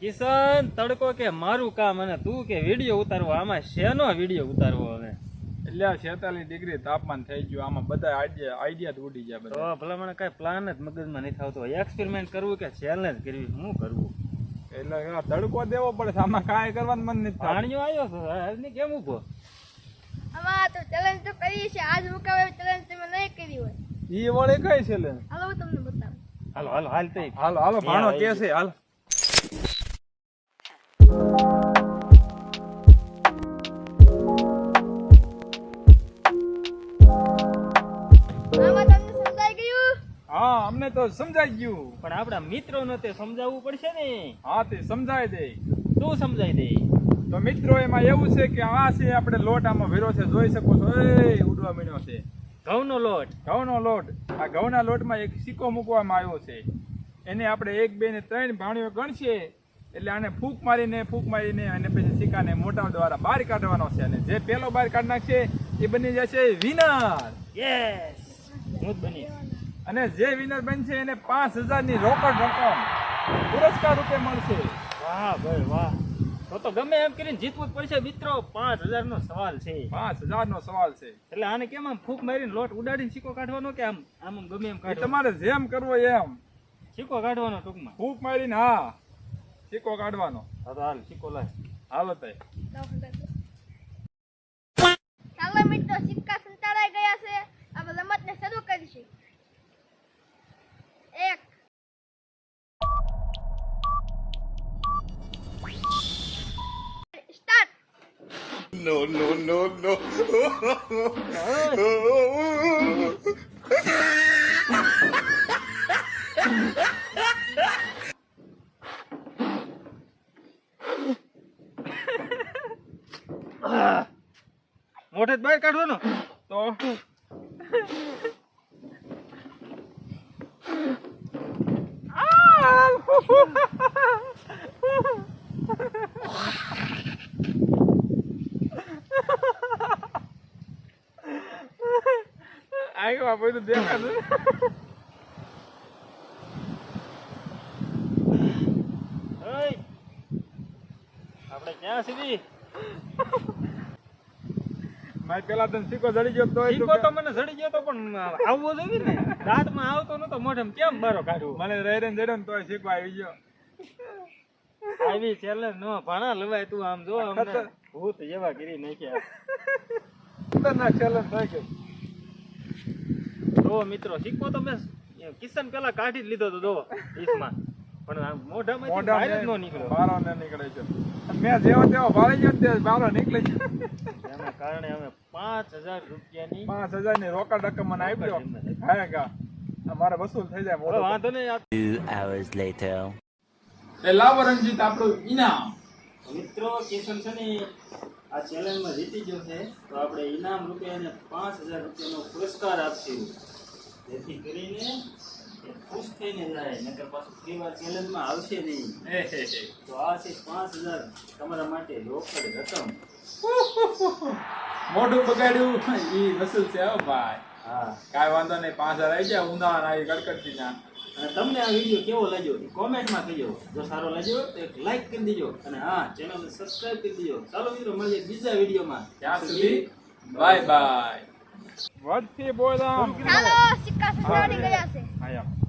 કિશન તડકો કે મારું કામ અને તું કે વીડિયો ઉતારવો. આમાં શેનો વીડિયો ઉતારવો હવે? એટલે આ 46 ડિગ્રી તાપમાન થઈ ગયું. આમાં બધા આઈડિયા આઈડિયા જ ઉડી ગયા તો બધા ભલામણ કઈ પ્લાન જ મગજમાં નથી આવતો એક્સપેરિમેન્ટ કરવું કે ચેલેન્જ કરવી? શું કરવું? એટલે આ તડકો દેવો પડે આમાં કાંઈ કરવાનું મન નથી. પાણીઓ આવ્યો છે? કેમ ઊભો? આમાં તો ચેલેન્જ તો કરી છે. આજ મુકાવે ચેલેન્જ તમે નહીં કરી હોય. ઈ વળે કઈ છે લે હાલો હું તમને બતાવું. હાલો હાલો હાલ હાલો હાલો ભાણો કે છે? હાલ. હા અમને તો સમજાઈ ગયું. પણ આપણા મિત્રોને તે સમજાવવું પડશે ને. હા તે સમજાય દે. તું સમજાઈ દે. તો મિત્રો એમાં એવું છે કે આ છે આપણે લોટ આમાં વેરો છે જોઈ શકો છો. એ ઉડવા મળ્યો છે. ઘઉંનો લોટ. ઘઉંનો લોટ. આ ઘઉંના લોટમાં એક સિક્કો મૂકવામાં આવ્યો છે. એને આપણે એક બે ને ત્રણ ભાણીઓ ગણશે. એટલે આને ફૂંક મારીને ફૂંક મારીને અને પછી સિક્કાને મોટા દ્વારા બહાર કાઢવાનો છે. અને જે પહેલો બહાર કાઢ નાખશે એ બની જશે વિનર. યસ હું જ બની. અને જે વિનર બનશે એને પાંચ હજારની રોકડ રકમ પુરસ્કાર રૂપે મળશે. વાહ ભાઈ વાહ. તો તો ગમે એમ કરીને જીતવું જ પડશે મિત્રો. પાંચ હજાર નો સવાલ છે. પાંચ હજારનો સવાલ છે. એટલે આને કેમ આમ ફૂંક મારીને લોટ ઉડાડીને સિક્કો કાઢવાનો કે આમ આમ ગમે એમ એ તમારે જેમ કરવો એમ. સિક્કો કાઢવાનો ટૂંકમાં. ફૂક મારીને હા સિક્કો કાઢવાનો. હા હાલ સિક્કો લાય. હાલો તઈ ચાલો મિત્રો સિક્કા સંતાડાઈ ગયા છે. મોઢે જ બહાર કાઢવાનો તો આગળ બધું દેખાતું આપણે ક્યાં સુધી મારે પેલા તને સિક્કો જડી ગયો તો સિક્કો તો મને જડી ગયો તો પણ આવવો જોઈએ ને. દાંતમાં આવતો નતો મોઢે કેમ બારો કાઢ્યો મને રહી રહીને જડ્યો ને તોય સિક્કો આવી ગયો. આવી ચેલેન્જ નો ભાણા લવાય તું આમ જો અમને ભૂત જેવા ગીરી નાખ્યા. ખતરનાક challenge થઈ ગઈ જો મિત્રો સિક્કો તો મેં કિશન પેલા કાઢી જ લીધો તો જો ઈસમાં. પણ મોઢામાં બહાર જ ન નીકળ્યો. બારો ન નીકળે છે. મેં જેવો તેવો ભાળી ગયો તે નીકળી ગયો એના કારણે અમે પાંચ હજાર રૂપિયાની પાંચ હજારની રોકડ રકમ મને આપ્યો હા કા. અમારે વસૂલ થઈ જાય મોટો વાંધો નહીં આ Two hours later. એ લાવો રણજીત આપણું ઇનામ. મિત્રો કિશન છે ને આ ચેલેન્જમાં જીતી ગયો છે. તો આપણે ઇનામ રૂપે એને પાંચ હજાર રૂપિયાનો પુરસ્કાર આપશું. જેથી કરીને ખુશ થઈને જાય. નકર પાછું વાર ચેલેન્જમાં આવશે નહીં. એ હે હે. તો આ છે પાંચ હજાર તમારા માટે રોકડ રકમ. મોઢું બગાડ્યું. એ વસૂલ છે હો ભાઈ. હા. કાંઈ વાંધો નહીં પાંચ હજાર આવી જાય ઉનાળા આવી ગડકડતી ના અને તમને આ વીડિયો કેવો લાગ્યો એ કોમેન્ટમાં કહેજો. જો સારો લાગ્યો તો એક લાઈક કરી દેજો. અને હા ચેનલને સબસ્ક્રાઇબ કરી દેજો. ચાલો મિત્રો મળીએ બીજા વિડીયોમાં. ત્યાં સુધી બાય બાય વધતી બોલામ. ચાલો સિક્કા સંતાડી ગયા છે. આયા